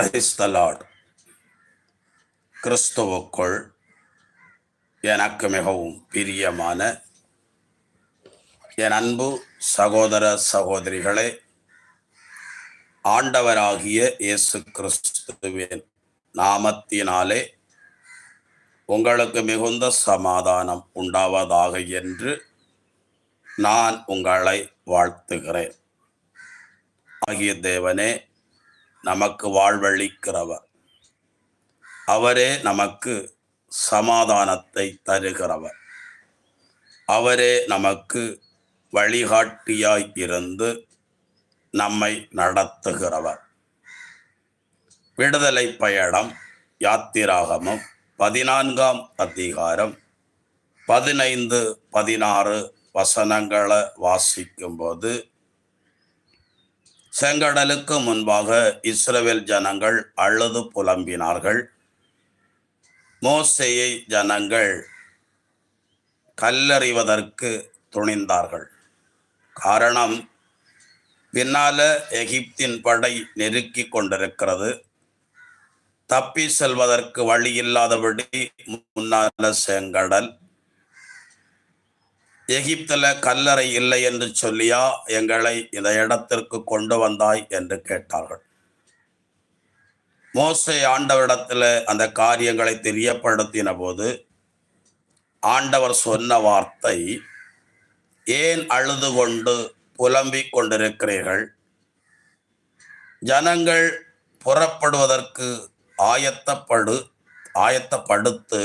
கிரைஸ்தலாட் கிறிஸ்துவுக்குள் எனக்கு மிகவும் பிரியமான என் அன்பு சகோதர சகோதரிகளே ஆண்டவராகிய இயேசு கிறிஸ்துவின் நாமத்தினாலே உங்களுக்கு மிகுந்த சமாதானம் உண்டாவதாக என்று நான் உங்களை வாழ்த்துகிறேன். ஆகிய தேவனே நமக்கு வாழ்வழிக்கிறவர் அவரே நமக்கு சமாதானத்தை தருகிறவர். அவரே நமக்கு வழிகாட்டியாய் இருந்து நம்மை நடத்துகிறவர். விடுதலை பயணம் யாத்திராகமும் பதினான்காம் அதிகாரம் பதினைந்து பதினாறு வசனங்களை வாசிக்கும்போது செங்கடலுக்கு முன்பாக இஸ்ரவேல் ஜனங்கள் அழுது புலம்பினார்கள். மோசையை ஜனங்கள் கல்லறிவதற்கு துணிந்தார்கள். காரணம் பின்னால எகிப்தின் படை நெருக்கி கொண்டிருக்கிறது. தப்பி செல்வதற்கு வழி இல்லாதபடி முன்னால செங்கடல் எகிப்தில் கல்லறை இல்லை என்று சொல்லியா? எங்களை இந்த இடத்திற்கு கொண்டு வந்தாய் என்று கேட்டார்கள். மோசை ஆண்டவரிடத்தில் அந்த காரியங்களை தெரியப்படுத்தின போது ஆண்டவர் சொன்ன வார்த்தை ஏன் அழுது கொண்டு புலம்பிக் கொண்டிருக்கிறீர்கள்? ஜனங்கள் புறப்படுவதற்கு ஆயத்தப்படு ஆயத்தப்படுத்து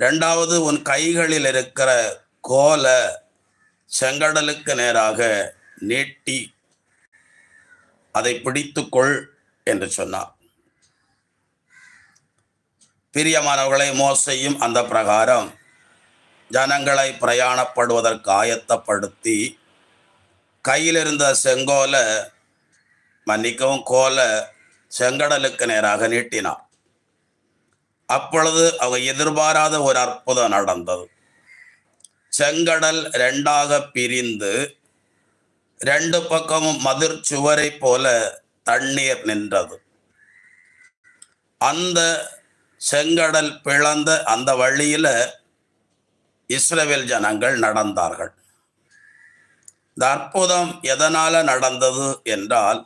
ரெண்டாவது உன் கைகளில் இருக்கிற கோல செங்கடலுக்கு நேராக நீட்டி அதை பிடித்துக்கொள் என்று சொன்னார். பிரியமானவர்களை மோசையும் அந்த பிரகாரம் ஜனங்களை பிரயாணப்படுவதற்கு ஆயத்தப்படுத்தி கையில் இருந்த செங்கோல மன்னிக்கவும் கோல செங்கடலுக்கு நேராக நீட்டினார். அப்பொழுது அவங்க எதிர்பாராத ஒரு அற்புதம் நடந்தது. செங்கடல் ரெண்டாக பிரிந்து ரெண்டு பக்கமும் மதிர் சுவரை போல தண்ணீர் நின்றது. அந்த செங்கடல் பிளந்த அந்த வழியில இஸ்ரேல் ஜனங்கள் நடந்தார்கள். இந்த அற்புதம் எதனால நடந்தது என்றால்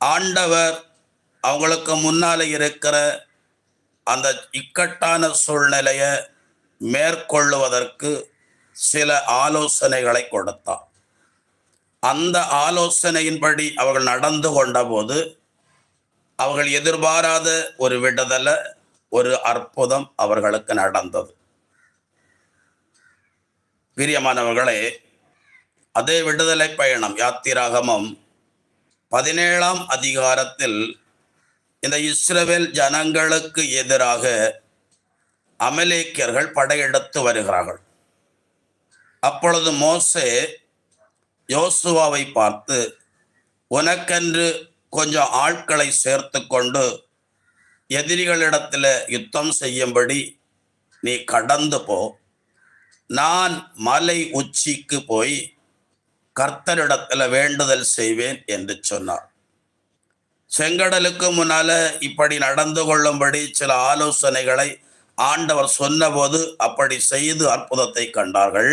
ஆண்டவர் அவங்களுக்கு முன்னால இருக்கிற அந்த இக்கட்டான சூழ்நிலையை மேற்கொள்ளுவதற்கு சில ஆலோசனைகளை கொடுத்தார் அந்த ஆலோசனையின்படி அவர்கள் நடந்து கொண்டபோது அவர்கள் எதிர்பாராத ஒரு விடுதலை ஒரு அற்புதம் அவர்களுக்கு நடந்தது. பிரியமானவர்களே அதே விடுதலை பயணம் யாத்திராகமம் பதினேழாம் அதிகாரத்தில் இந்த இஸ்ரவேல் ஜனங்களுக்கு எதிராக அமலேக்கியர்கள் படையெடுத்து வருகிறார்கள். அப்பொழுது மோசே யோசுவாவை பார்த்து உனக்கென்று கொஞ்சம் ஆட்களை சேர்த்து கொண்டு எதிரிகளிடத்தில் யுத்தம் செய்யும்படி நீ கடந்து போ. நான் மலை உச்சிக்கு போய் கர்த்தரிடத்தில் வேண்டுதல் செய்வேன் என்று சொன்னார். செங்கடலுக்கு முன்னால் இப்படி நடந்து கொள்ளும்படி சில ஆலோசனைகளை ஆண்டவர் சொன்னபோது அப்படி செய்து அற்புதத்தை கண்டார்கள்.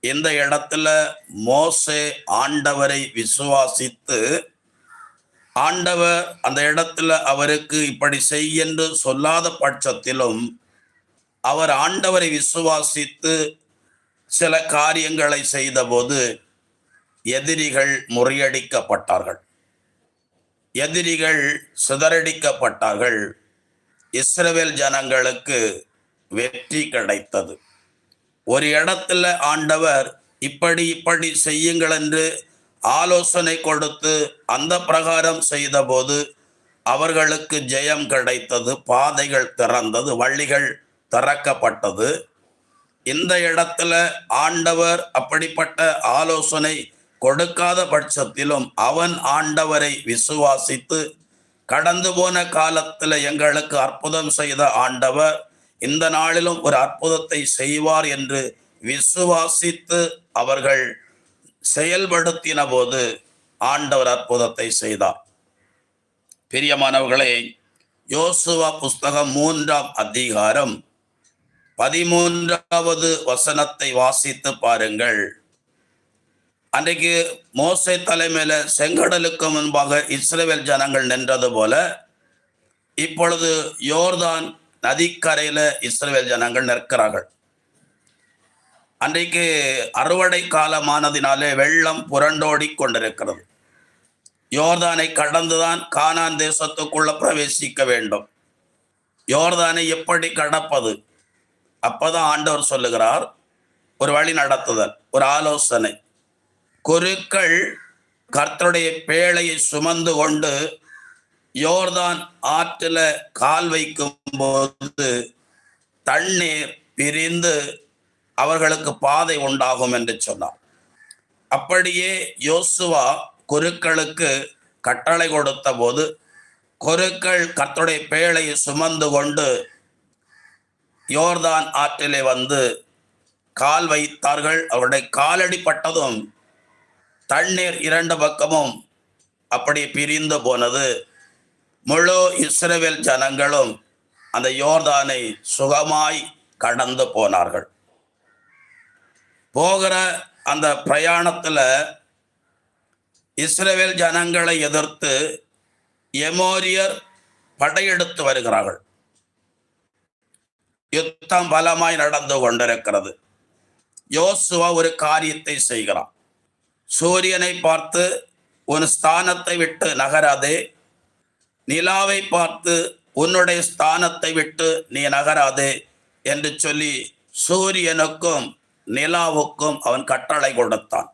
இந்த இடத்துல மோசே ஆண்டவரை விசுவாசித்து ஆண்டவர் அந்த இடத்துல அவருக்கு இப்படி செய் என்று சொல்லாத பட்சத்திலும் அவர் ஆண்டவரை விசுவாசித்து சில காரியங்களை செய்தபோது எதிரிகள் முறியடிக்கப்பட்டார்கள். எதிரிகள் சிதறடிக்கப்பட்டார்கள். இஸ்ரவேல் ஜனங்களுக்கு வெற்றி கிடைத்தது. ஒரு இடத்துல ஆண்டவர் இப்படி இப்படி செய்யுங்கள் என்று ஆலோசனை கொடுத்து அந்த பிரகாரம் செய்தபோது அவர்களுக்கு ஜெயம் கிடைத்தது பாதைகள் திறந்தது வழிகள் திறக்கப்பட்டது. இந்த இடத்துல ஆண்டவர் அப்படிப்பட்ட ஆலோசனை கொடுக்காத பட்சத்திலும் அவன் ஆண்டவரை விசுவாசித்து கடந்து போன காலத்தில் எங்களுக்கு அற்புதம் செய்த ஆண்டவர் இந்த நாளிலும் ஒரு அற்புதத்தை செய்வார் என்று விசுவாசித்து அவர்கள் செயல்படுத்தின போது ஆண்டவர் அற்புதத்தை செய்தார். பிரியமானவர்களே யோசுவா புஸ்தகம் மூன்றாம் அதிகாரம் பதிமூன்றாவது வசனத்தை வாசித்து பாருங்கள். அன்றைக்கு மோசை தலைமையில செங்கடலுக்கு முன்பாக இஸ்ரேல் ஜனங்கள் நின்றது போல இப்பொழுது யோர்தான் நதிக்கரையில இஸ்ரேல் ஜனங்கள் நிற்கிறார்கள். அன்றைக்கு அறுவடை காலமானதினாலே வெள்ளம் புரண்டோடி கொண்டிருக்கிறது. யோர்தானை கடந்துதான் கானான் தேசத்துக்குள்ள பிரவேசிக்க வேண்டும். யோர்தானை எப்படி கடப்பது? அப்பதான் ஆண்டவர் சொல்லுகிறார் ஒரு வழி நடத்துதல் ஒரு ஆலோசனை. குருக்கள் கர்த்தருடைய பேழையை சுமந்து கொண்டு யோர்தான் ஆற்றில் கால் வைக்கும் போது தண்ணீர் பிரிந்து அவர்களுக்கு பாதை உண்டாகும் என்று சொன்னார். அப்படியே யோசுவா குருக்களுக்கு கட்டளை கொடுத்த போது குருக்கள் கத்துடைய பேழையை சுமந்து கொண்டு யோர்தான் ஆற்றிலே வந்து கால் வைத்தார்கள். அவருடைய காலடி பட்டதும் தண்ணீர் இரண்டு பக்கமும் அப்படி பிரிந்து போனது. முழு இஸ்ரவேல் ஜனங்களும் அந்த யோர்தானை சுகமாய் கடந்து போனார்கள். போகிற அந்த பிரயாணத்துல இஸ்ரவேல் ஜனங்களை எதிர்த்து எமோரியர் படையெடுத்து வருகிறார்கள். யுத்தம் பலமாய் நடந்து கொண்டிருக்கிறது. யோசுவா ஒரு காரியத்தை செய்கிறான். சூரியனை பார்த்து உன் ஸ்தானத்தை விட்டு நகராதே நிலாவை பார்த்து உன்னுடைய ஸ்தானத்தை விட்டு நீ நகராதே என்று சொல்லி சூரியனுக்கும் நிலாவுக்கும் அவன் கட்டளை கொடுத்தான்.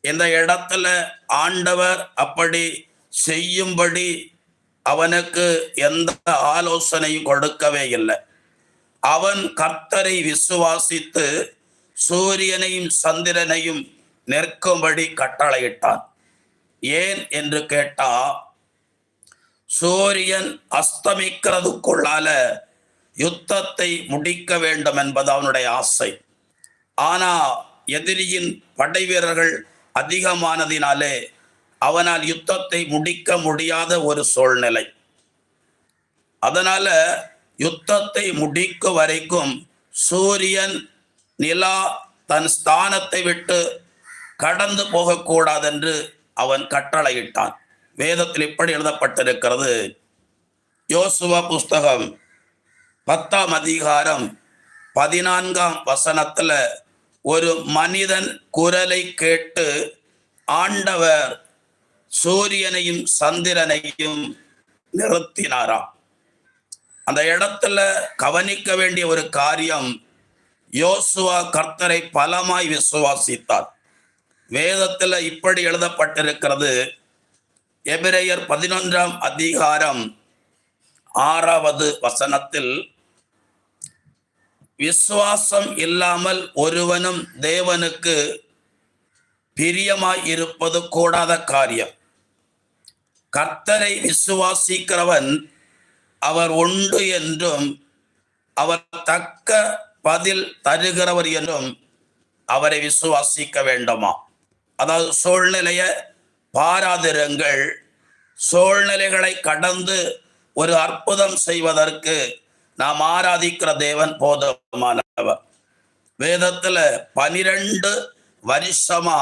இந்த இடத்துல ஆண்டவர் அப்படி செய்யும்படி அவனுக்கு எந்த ஆலோசனையும் கொடுக்கவே இல்லை. அவன் கர்த்தரை விசுவாசித்து சூரியனையும் சந்திரனையும் நிற்கும்படி கட்டளையிட்டான். ஏன்? என்று கேட்டா சூரியன் அஸ்தமிக்கிறதுக்குள்ளால யுத்தத்தை முடிக்க வேண்டும் என்பது அவனுடைய ஆசை. ஆனா எதிரியின் படை வீரர்கள் அதிகமானதினாலே அவனால் யுத்தத்தை முடிக்க முடியாத ஒரு சூழ்நிலை. அதனால யுத்தத்தை முடிக்கும் வரைக்கும் சூரியன் நிலா தன் ஸ்தானத்தை விட்டு கடந்து போகக்கூடாதென்று அவன் கட்டளையிட்டான். வேதத்தில் இப்படி எழுதப்பட்டிருக்கிறது. யோசுவா புஸ்தகம் பத்தாம் அதிகாரம் பதினான்காம் வசனத்தில் ஒரு மனிதன் குரலை கேட்டு ஆண்டவர் சூரியனையும் சந்திரனையும் நிறுத்தினாராம். அந்த இடத்துல கவனிக்க வேண்டிய ஒரு காரியம் யோசுவா கர்த்தரை பலமாய் விசுவாசித்தார். வேதத்தில் இப்படி எழுதப்பட்டிருக்கிறது. எபிரேயர் பதினொன்றாம் அதிகாரம் ஆறாவது வசனத்தில் விசுவாசம் இல்லாமல் ஒருவனும் தேவனுக்கு பிரியமாய் இருப்பது கூடாத காரியம். கர்த்தரை விசுவாசிக்கிறவன் அவர் உண்டு என்றும் அவர் தக்க பதில் தருகிறவர் என்றும் அவரை விசுவாசிக்க வேண்டுமா? அதாவது சூழ்நிலைய பாராதிருங்கள். சூழ்நிலைகளை கடந்து ஒரு அற்புதம் செய்வதற்கு நாம் ஆராதிக்கிற தேவன் போதுமானவர். வேதத்துல பனிரெண்டு வருஷமா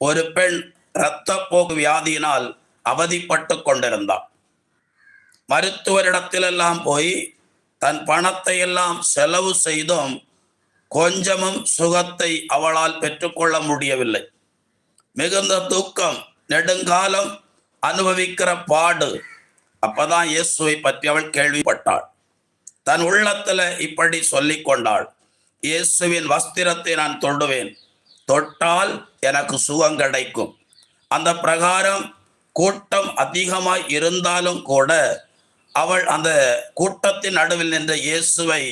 ஒரு பெண் இரத்தப்போக்கு வியாதியினால் அவதிப்பட்டு கொண்டிருந்தாள் மருத்துவரிடத்திலெல்லாம் போய் தன் பணத்தை எல்லாம் செலவு செய்தும் கொஞ்சமும் சுகத்தை அவளால் பெற்றுக்கொள்ள முடியவில்லை. மிகுந்த துக்கம் நெடுங்காலம் அனுபவிக்கிற பாடு. அப்பதான் இயேசுவை பற்றி அவள் கேள்விப்பட்டாள். தன் உள்ளத்துல இப்படி சொல்லி கொண்டாள். இயேசுவின் வஸ்திரத்தை நான் தொடுவேன். தொட்டால் எனக்கு சுகம் கிடைக்கும். அந்த பிரகாரம் கூட்டம் அதிகமாய் இருந்தாலும் கூட அவள் அந்த கூட்டத்தின் நடுவில் நின்ற இயேசுவை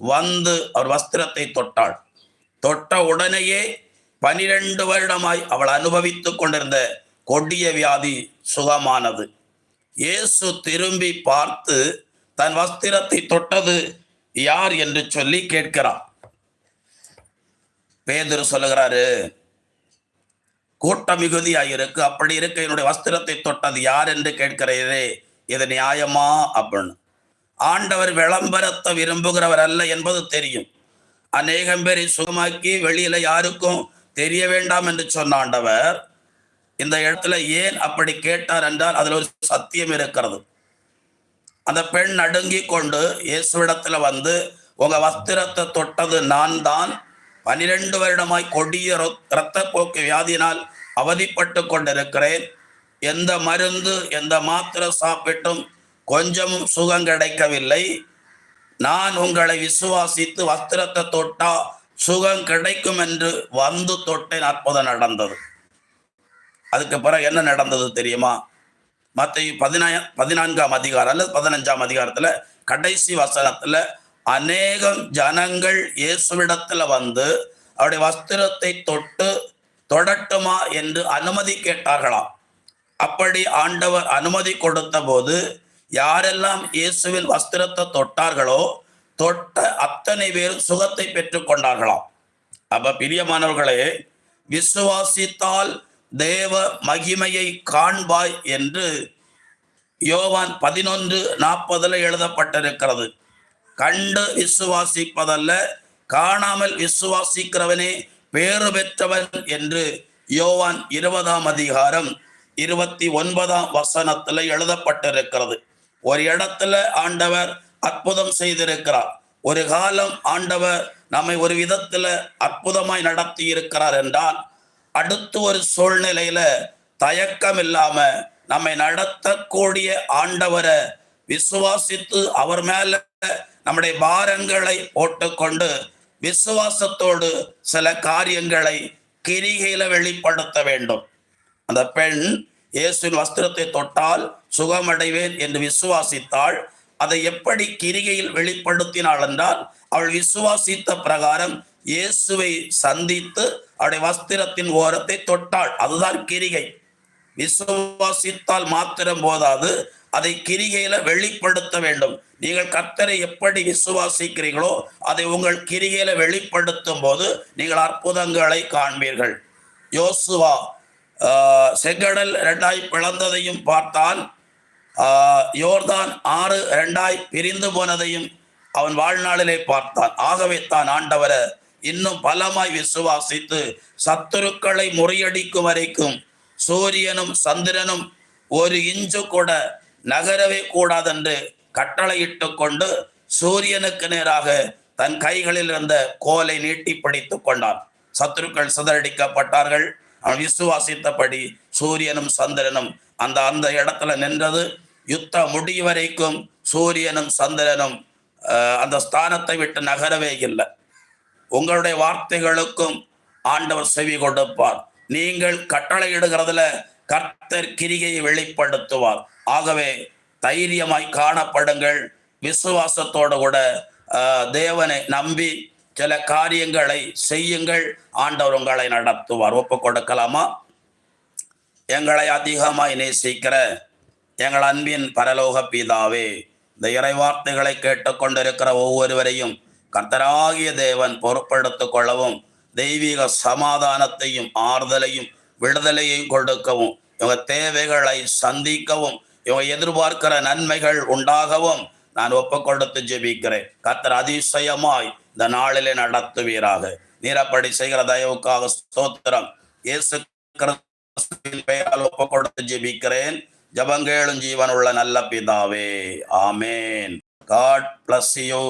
வந்து அவர் வஸ்திரத்தை தொட்டாள். தொட்ட உடனேயே பனிரெண்டு வருடமாய் அவள் அனுபவித்துக் கொண்டிருந்த கொடிய வியாதி சுகமானது. இயேசு திரும்பி பார்த்து தன் வஸ்திரத்தை தொட்டது யார்? என்று சொல்லி கேட்கிறான். பேதுரு சொல்லுகிறாரு கூட்ட மிகுதியாயிருக்கு அப்படி இருக்க என்னுடைய வஸ்திரத்தை தொட்டது யார்? என்று கேட்கிறீரே இது நியாயமா? அப்படின்னு. ஆண்டவர் விளம்பரத்தை விரும்புகிறவர் அல்ல என்பது தெரியும். அநேகம் பேரை சுகமாக்கி வெளியில யாருக்கும் தெரிய வேண்டாம் என்று சொன்ன ஆண்டவர் இந்த இடத்துல ஏன் அப்படி கேட்டார் என்றால் அதில் ஒரு சத்தியம் இருக்கிறது. அந்த பெண் நடுங்கி கொண்டு இயேசுவிடத்துல வந்து உங்க வஸ்திரத்தை தொட்டது நான் தான். பனிரெண்டு வருடமாய் கொடிய இரத்த போக்கு வியாதியினால் அவதிப்பட்டு கொண்டிருக்கிறேன். எந்த மருந்து எந்த மாத்திரை சாப்பிட்டும் கொஞ்சமும் சுகம் கிடைக்கவில்லை. நான் உங்களை விசுவாசித்து வஸ்திரத்தை தொட்டா சுகம் கிடைக்கும் என்று வந்து தொட்டேன். அற்புதம் நடந்தது. அதுக்கு பிறகு என்ன நடந்தது தெரியுமா? மற்ற பதினா பதினான்காம் அதிகாரம் அல்லது பதினஞ்சாம் அதிகாரத்தில் கடைசி வசனத்தில் அநேகம் ஜனங்கள் இயேசுவிடத்தில் வந்து அவருடைய வஸ்திரத்தை தொட்டு தொடட்டுமா என்று அனுமதி கேட்டார்களாம். அப்படி ஆண்டவர் அனுமதி கொடுத்த போது யாரெல்லாம் இயேசுவின் வஸ்திரத்தை தொட்டார்களோ தொட்ட அத்தனை பேரும் சுகத்தை பெற்றுக்கொண்டார்களாம். அப்ப பிரியமானவர்களே விசுவாசித்தால் தேவ மகிமையை காண்பாய் என்று யோவான் பதினொன்று நாற்பதில் எழுதப்பட்டிருக்கிறது. கண்டு விசுவாசிப்பதல்ல காணாமல் விசுவாசிக்கிறவனே பேறு பெற்றவன் என்று யோவான் இருபதாம் அதிகாரம் இருபத்தி ஒன்பதாம் வசனத்தில் எழுதப்பட்டிருக்கிறது. ஒரு இடத்துல ஆண்டவர் அற்புதம் செய்திருக்கிறார். ஒரு காலம் ஆண்டவர் நம்மை ஒரு விதத்தில் அற்புதமாய் நடத்தி இருக்கிறார் என்றால் அடுத்து ஒரு சூழ்நிலையில தயக்கம் இல்லாம நம்மை நடத்தக்கூடிய ஆண்டவரை விசுவாசித்து அவர் மேல நம்முடைய பாரங்களை போட்டுக்கொண்டு விசுவாசத்தோடு சில காரியங்களை கிரிகையில வெளிப்படுத்த வேண்டும். அந்த பெண் இயேசுவின் வஸ்திரத்தை தொட்டால் சுகமடைவேன் என்று விசுவாசித்தாள். அதை எப்படி கிரிகையில் வெளிப்படுத்தினாள் என்றால் அவள் விசுவாசித்த பிரகாரம் இயேசுவை சந்தித்து அவருடைய வஸ்திரத்தின் ஓரத்தை தொட்டாள். அதுதான் கிரிகை. விசுவாசித்தால் மாத்திரம் போதாது. அதை கிரிகையில வெளிப்படுத்த வேண்டும். நீங்கள் கர்த்தரை எப்படி விசுவாசிக்கிறீர்களோ அதை உங்கள் கிரிகையில வெளிப்படுத்தும் போது நீங்கள் அற்புதங்களை காண்பீர்கள். யோசுவா செங்கடல் ரெண்டாய் பிளந்ததையும் பார்த்தான். யோர்தான் ஆறு ரெண்டாய் பிரிந்து போனதையும் அவன் வாழ்நாளிலே பார்த்தான். ஆகவே தான் ஆண்டவரை இன்னும் பலமாய் விசுவாசித்து சத்துருக்களை முறியடிக்கும் வரைக்கும் சூரியனும் சந்திரனும் ஒரு இஞ்சு கூட நகரவே கூடாதென்று கட்டளையிட்டு கொண்டு சூரியனுக்கு நேராக தன் கைகளில் இருந்த கோலை நீட்டி பிடித்து கொண்டான். சத்துருக்கள் சிதறடிக்கப்பட்டார்கள். அவன் விசுவாசித்தபடி சூரியனும் சந்திரனும் அந்த அந்த இடத்துல நின்றது. யுத்தம் முடியும் வரைக்கும் சூரியனும் சந்திரனும் அந்த ஸ்தானத்தை விட்டு நகரவே இல்லை. உங்களுடைய வார்த்தைகளுக்கும் ஆண்டவர் செவி கொடுப்பார். நீங்கள் கட்டளையிடுகிறதுல கர்த்தர் கிரிகையை வெளிப்படுத்துவார். ஆகவே தைரியமாய் காணப்படுங்கள். விசுவாசத்தோடு கூட ஆஹ், தேவனை நம்பி சில காரியங்களை செய்யுங்கள். ஆண்டவர் உங்களை நடத்துவார். ஒப்பு கொடுக்கலாமா? எங்களை அதிகமாய் நேசிக்கிற எங்கள் அன்பின் பரலோக பிதாவே இந்த இறைவார்த்தைகளை கேட்டுக்கொண்டிருக்கிற ஒவ்வொருவரையும் கர்த்தராகிய தேவன் பொறுப்படுத்திக் கொள்ளவும் தெய்வீக சமாதானத்தையும் ஆறுதலையும் விடுதலையும் கொடுக்கவும் இவங்க தேவைகளை சந்திக்கவும் இவங்க எதிர்பார்க்கிற நன்மைகள் உண்டாகவும் நான் ஒப்பு கொடுத்து ஜெபிக்கிறேன். கர்த்தர் அதிசயமாய் இந்த நாளிலே நடத்துவீராக. நீரப்படி செய்கிற தயவுக்காக ஸ்தோத்திரம். இயேசு பெயரால் ஒப்பு கொடுத்து ஜெபிக்கிறேன். ஜபங்கேளும் ஜீவனுள்ள நல்ல பிதாவே. ஆமேன். God bless you